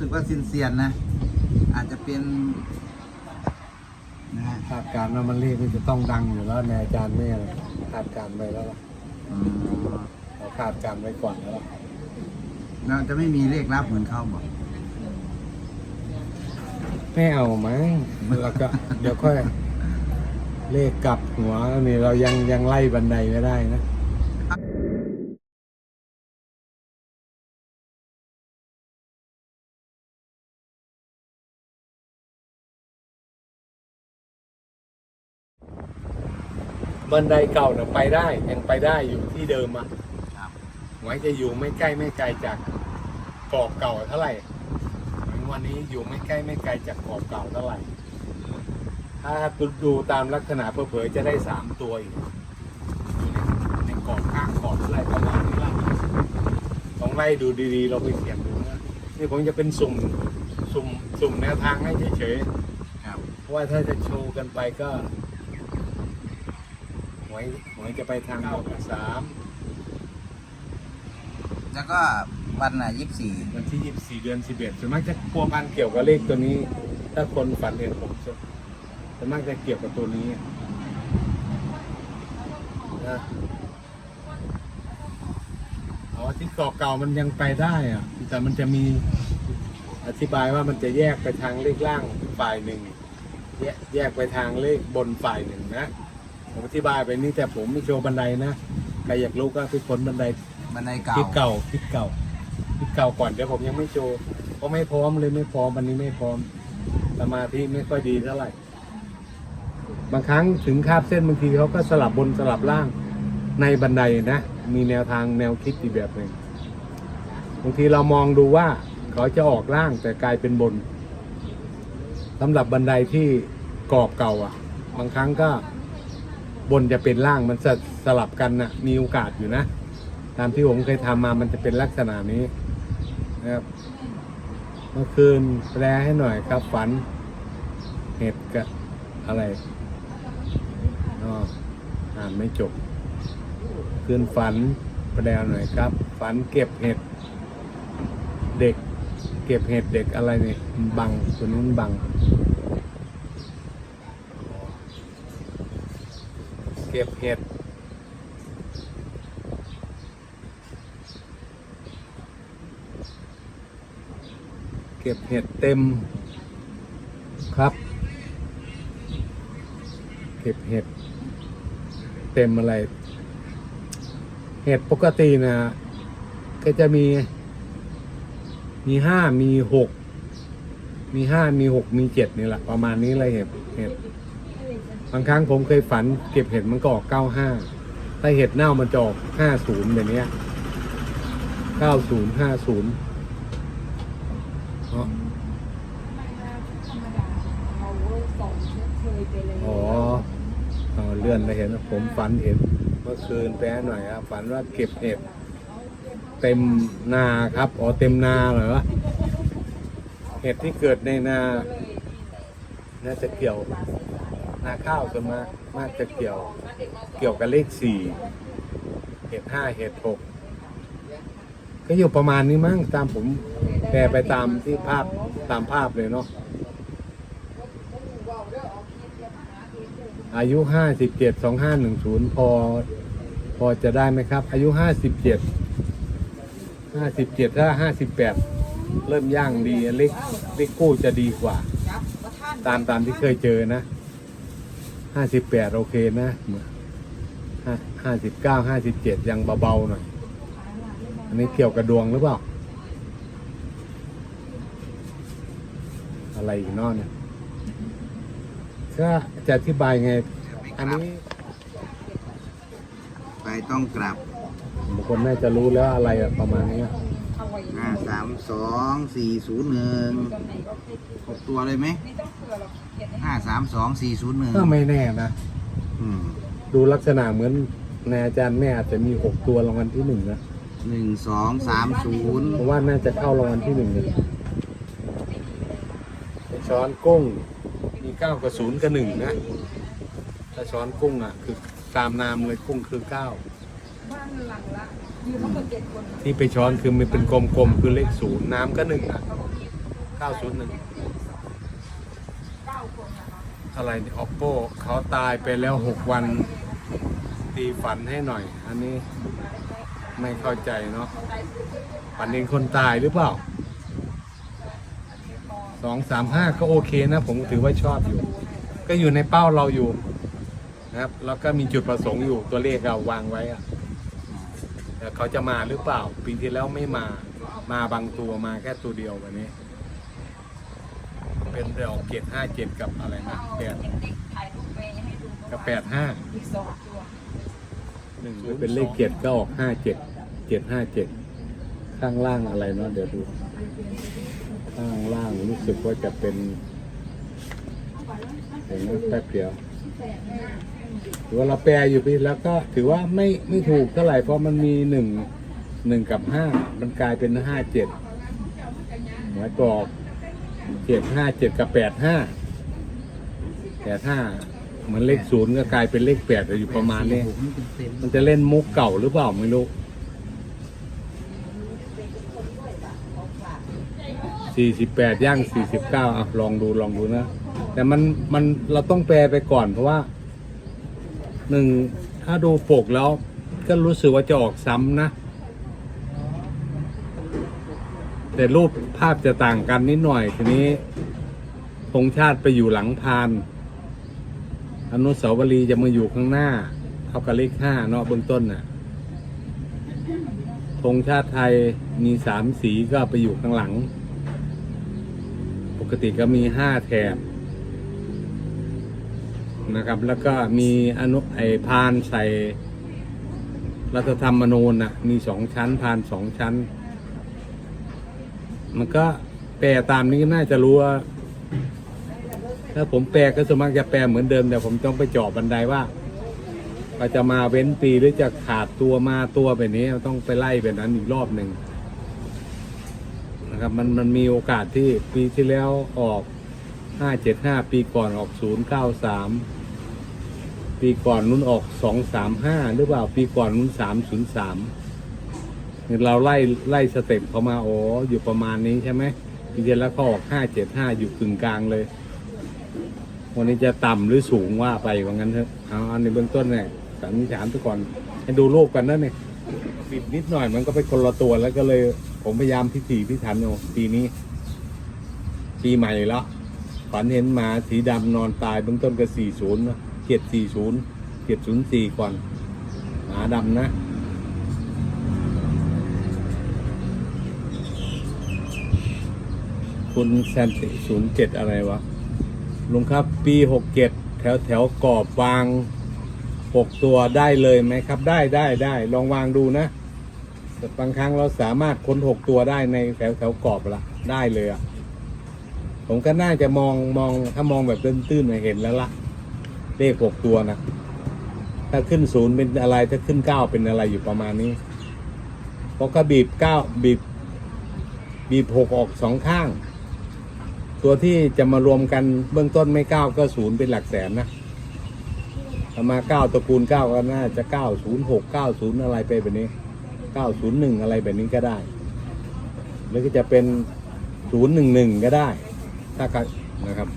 สึกว่าซินเซียนๆนะ อาจจะเป็นนะฮะคาดการณ์ว่ามันเลขมันจะต้องดังอยู่แล้วในอาจารย์แม่เลยคาดการณ์ไว้แล้วล่ะอืมเราคาดการณ์ไว้ก่อนแล้วล่ะเราจะไม่มีเลขลับเหมือนเขาบอกไม่เอามั้งแล้วก็ เดี๋ยวค่อย เลขกลับหัวนี่เรายังยังไล่บันไดไม่ได้นะ บันไดเก่าน่ะไปได้ยังไปได้อยู่ที่เดิมอะครับหวังจะอยู่ไม่ใกล้ไม่ไกลจากกรอบเก่าเท่าไหร่หวังวันนี้อยู่ไม่ใกล้ไม่ไกลจากกรอบเก่าเท่าไหร่ ถ้าดูตามลักษณะเผลอๆจะได้สามตัวอีกอยู่ในในกรอบข้างกรอบอะไรประมาณนี้ละลองไล่ดูดีๆ เราไปเขียนดูนะนี่ผมจะเป็นสุ่มสุ่มสุ่มแนวทางให้เฉยๆครับเพราะว่าถ้าจะโชว์กันไปก็ หวยหวยจะไปทางเก้ากับสามแล้วก็วันน่ะยี่สิบสี่วันที่ยี่สี่เดือนสิบเอ็ดส่วนมากจะพัวพันเกี่ยวกับเลขตัวนี้ ถ้าคนฝันเห็นผมจะส่วนมากจะเกี่ยวกับตัวนี้นะอ๋อที่เกาะเก่ามันยังไปได้อะแต่มันจะมีอธิบายว่ามันจะแยกไปทางเลขล่างฝ่ายหนึ่งแยกแยกไปทางเลขบนฝ่ายหนึ่งนะ ผมอธิบายไปนี่แต่ผมไม่โชว์บันไดนะใครอยากรู้ก็ไปค้นบันไดบันไดเก่าคลิปเก่าคลิปเก่าคลิปเก่าก่อนเดี๋ยวผมยังไม่โชว์เพราะไม่พร้อมเลยไม่พร้อมวันนี้ไม่พร้อมสมาธิไม่ค่อยดีเท่าไหร่บางครั้งถึงคาบเส้นบางทีเขาก็สลับบนสลับล่างในบันไดนะ มีแนวทางแนวคิดอีกแบบหนึ่งบางทีเรามองดูว่าเขาจะออกล่างแต่กลายเป็นบนสำหรับบันไดที่กรอบเก่าอะ บางครั้งก็ บนจะเป็นล่างมันสสลับกันนะ่ะมีโอกาสอยู่นะ ตามที่ผมเคยทำมามันจะเป็นลักษณะนี้นะครับเมื่อคืนแปลให้หน่อยครับฝัน เห็ดกับอะไรอ๋ออ่านไม่จบ คืนฝันแปลหน่อยครับ ฝันเก็บเห็ด เด็ก เก็บเห็ดเด็กอะไรเนี่ยบังตัวนู้นบัง เก็บเห็ดเก็บเห็ดเต็มครับ เก็บเห็ดเต็มอะไร เห็ดปกตินะก็จะมี มีห้ามีหกมีห้ามีหกมีเจ็ดนี่แหละประมาณนี้เลยเห็ดเห็ด บางครั้งผมเคยฝันเก็บเห็ดมันก็ออกเก้าห้าถ้าเห็ดเน่ามันจะออกห้าศูนย์แบบเนี้ยเก้าศูนย์ห้าศูนย์ธรรมดาเอาสองเคยไปเลยอ๋อเอาเลื่อนไปเห็นผมฝันเห็นเมื่อคืนแป๊หน่อยครับฝันว่าเก็บเห็ดเต็มนาครับอ๋อเต็มนาเหรอเห็ดที่เกิดในนา น่าจะเกี่ยว นาข้าวส่วนมากมากจะเกี่ยว เกี่ยวกับเลขสี่เห็ดห้าเห็ดหกก็อยู่ประมาณนี้มั้งตามผมแปลไปตามที่ภาพตามภาพเลยเนาะอายุห้าสิบเจ็ดสองห้าหนึ่งศูนย์พอ พอจะได้ไหมครับ อายุห้าสิบเจ็ดห้าสิบเจ็ดถ้าห้าสิบแปดเริ่มย่างดีเล็กเล็กกู้จะดีกว่า ตามตามที่เคยเจอนะ ห้าสิบแปดโอเคนะห้าห้าสิบเก้าห้าสิบเจ็ดยังเบาๆหน่อย อันนี้เกี่ยวกับดวงหรือเปล่า อะไรอีกเนอกเนี่ยก็จะอธิบายไง อันนี้ไปต้องกลับบางคนน่าจะรู้แล้วอะไรอะประมาณนี้ห้าสามสองสี่ศูนย์หนึ่งหกตัวเลยไหม ห้าสามสองสี่ศูนย์หนึ่งก็ไม่แน่นะ อืมดูลักษณะเหมือนในอาจารย์แม่อาจจะมีหกตัวรางวัลที่หนึ่งนะหนึ่งสองสามศูนย์เพราะว่าน่าจะเข้ารางวัลที่หนึ่งเลยช้อนกุ้งมีเก้ากับศูนย์กับหนึ่งนะ ถ้าช้อนกุ้งอะ คือตามนามเลยกุ้งคือเก้าบ้านหลังละยืนทั้งหมดเจ็ดคนที่ไปช้อนคือมันเป็นกลมๆคือเลขศูนย์น้ำก็หนึ่งอะเก้าศูนย์หนึ่ง อะไรนี่ oppo เขาตายไปแล้วหกวันตีฝันให้หน่อย อันนี้ไม่เข้าใจเนาะฝันเองคนตายหรือเปล่าสองสามห้าก็โอเคนะ ผมถือว่าชอบอยู่ ก็อยู่ในเป้าเราอยู่นะครับแล้วก็มีจุดประสงค์อยู่ตัวเลขเราวางไว้อะแต่เขาจะมาหรือเปล่า ปีที่แล้วไม่มามาบางตัวมาแค่ตัวเดียววันนี้ เป็นเรื่องเจ็ดห้าเจ็ดกับอะไรนะแปดเด็กๆถ่ายรูปไปให้ดูกับแปดห้าอีกสองตัวหนึ่งเป็นเลขเจ็ดก็ออกห้าเจ็ดเจ็ดห้าเจ็ดข้างล่างอะไรเนาะเดี๋ยวดู ข้างล่างรู้สึกว่าจะเป็นเห็นไหมแป๊บเดียวถือว่าเราแปลอยู่พี่แล้วก็ถือว่าไม่ไม่ถูกเท่าไหร่เพราะมันมีหนึ่งหนึ่งกับห้ามันกลายเป็นห้าเจ็ดหมายกรอบ เจ็ดห้าเจ็ดกับแปดห้าแปดห้ามือนเลขศูนย์ก็กลายเป็นเลขแปดอยู่ประมาณนี้มันจะเล่นมุกเก่าหรือเปล่าไม่รู้สี่สิบแปดย่างสี่สิบเก้าอะลองดูลองดูนะ แต่มันมันเราต้องแปลไปก่อนเพราะว่าหนึ่งถ้าดูปกแล้วก็รู้สึกว่าจะออกซ้ำนะ แต่รูปภาพจะต่างกันนิดหน่อยทีนี้ธงชาติไปอยู่หลังพาน อนุสาวรีย์จะมาอยู่ข้างหน้า เท่ากับเลขห้าเนาะเบื้องต้นน่ะธงชาติไทยมีสามสีก็ไปอยู่ข้างหลัง ปกติก็มีห้าแถบนะครับ แล้วก็มีอนุไอพานใส่รัฐธรรมนูญน่ะมีสองชั้นพานสองชั้น มันก็แปลตามนี้น่าจะรู้ว่า ถ้าผมแปลก็สมัครจะแปลเหมือนเดิม แต่ผมต้องไปเจาะบันไดว่าเราจะมาเว้นปีหรือจะขาดตัวมาตัวแบบนี้ต้องไปไล่แบบนั้นอีกรอบหนึ่งนะครับมันมันมีโอกาสที่ปีที่แล้วออกห้าเจ็ดห้าปีก่อนออกศูนย์เก้าสามปีก่อนนู้นออกสองสามห้าหรือเปล่า ปีก่อนนู้นสามศูนย์สาม เราไล่ไล่สเต็ปเขามาอ้ออยู่ประมาณนี้ใช่ไหมปีที่แล้วก็ออกห้าเจ็ดห้าอยู่กึ่งกลางเลย วันนี้จะต่ำหรือสูงว่าไปว่างั้นเถอะเอาอันในเบื้องต้นเนี่ยสันนิษฐานไปก่อนให้ดูรูปกันนะเนี่ยปิดนิดหน่อยมันก็เป็นคนละตัวแล้วก็เลยผมพยายามพิถีพิถันอยู่ปีนี้ปีใหม่แล้วฝันเห็นหมาสีดำนอนตายเบื้องต้นก็สี่ศูนย์เจ็ดสี่ศูนย์เจ็ดศูนย์สี่ก่อนหมาดำนะ คุณแซนติศูนย์เจ็ดอะไรวะลุงครับปีหกเจ็ดแถวแถวกรอบวางหกตัวได้เลยไหมครับ ได้ได้ได้ลองวางดูนะแต่บางครั้งเราสามารถค้นหกตัวได้ในแถวแถวกรอบละได้เลยอะ่ะ ผมก็น่าจะมองมองถ้ามองแบบตื้นๆเห็นแล้วละเลขหกตัวนะถ้าขึ้นศูนย์เป็นอะไรถ้าขึ้นเก้าเป็นอะไรอยู่ประมาณนี้เพราะก็บีบเก้าบีบ บีบหกออกสองข้าง ตัวที่จะมารวมกันเบื้องต้นไม่เก้าก็ศูนย์เป็นหลักแสนนะมาเก้าตระกูลเก้าก็น่าจะเก้าศูนย์หกเก้าศูนย์อะไรไปแบบนี้เก้าศูนย์หนึ่งอะไรแบบนี้ก็ได้ หรือก็จะเป็นศูนย์หนึ่งหนึ่งก็ได้ถ้ากันนะครับ